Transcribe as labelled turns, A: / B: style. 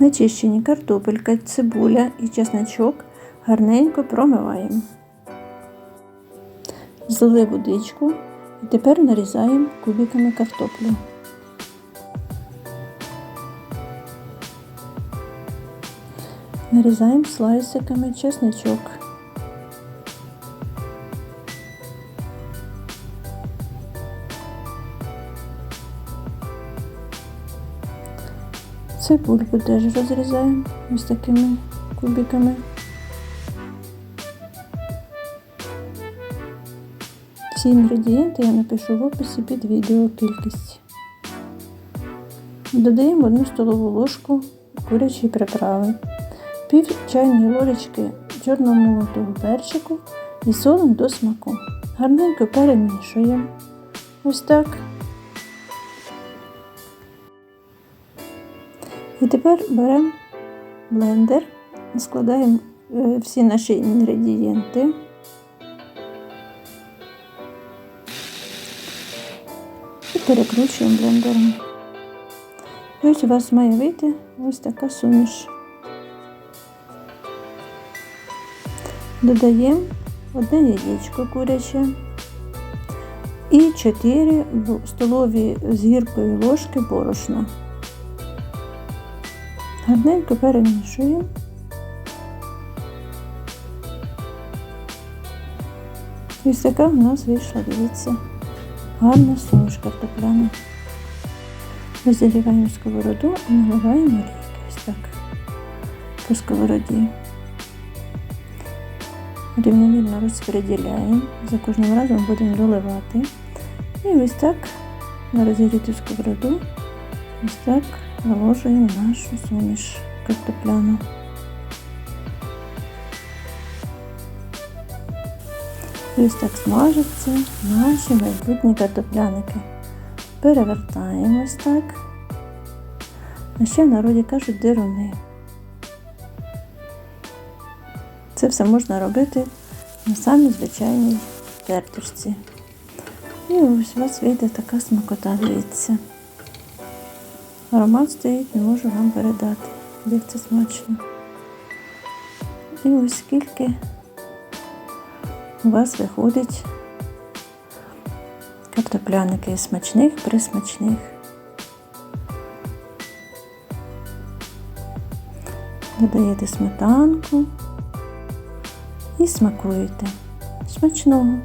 A: Начищені картопелька, цибуля і чесночок гарненько промиваємо. Злили водичку і тепер нарізаємо кубиками картоплю. Нарізаємо слайсиками чесночок. Цибульку теж розрізаємо ось такими кубиками. Всі інгредієнти я напишу в описі під відео кількість. Додаємо одну столову ложку курячої приправи, пів чайної ложечки чорного молотого перчику і солом до смаку. Гарненько перемішуємо. Ось так. І тепер беремо блендер, складаємо е, всі наші інгредієнти. І перекручуємо блендером. І ось у вас має вийти ось така суміш. Додаємо одне яєчко куряче і 4 столові з гіркою ложки борошна. Гарненько перемішуємо. Ось така в нас вийшла, дивіться, гарна суміш картопляна. Розігріваємо сковороду і наливаємо олійки ось так по сковороді. Рівномірно розподіляємо, за кожним разом будемо доливати. І ось так на розігріту сковороду, ось так наложуємо нашу суміш картопляну. І ось так смажаться наші майбутні картопляники. Перевертаємо ось так. А ще в народі кажуть дируни. Це все можна робити на самій звичайній тертушці. І ось у вас вийде така смакота, дивіться. Аромат стоїть, не можу вам передати, як це смачно. І ось скільки у вас виходить картопляники смачних, присмачних. Додаєте сметанку і смакуєте. Смачного!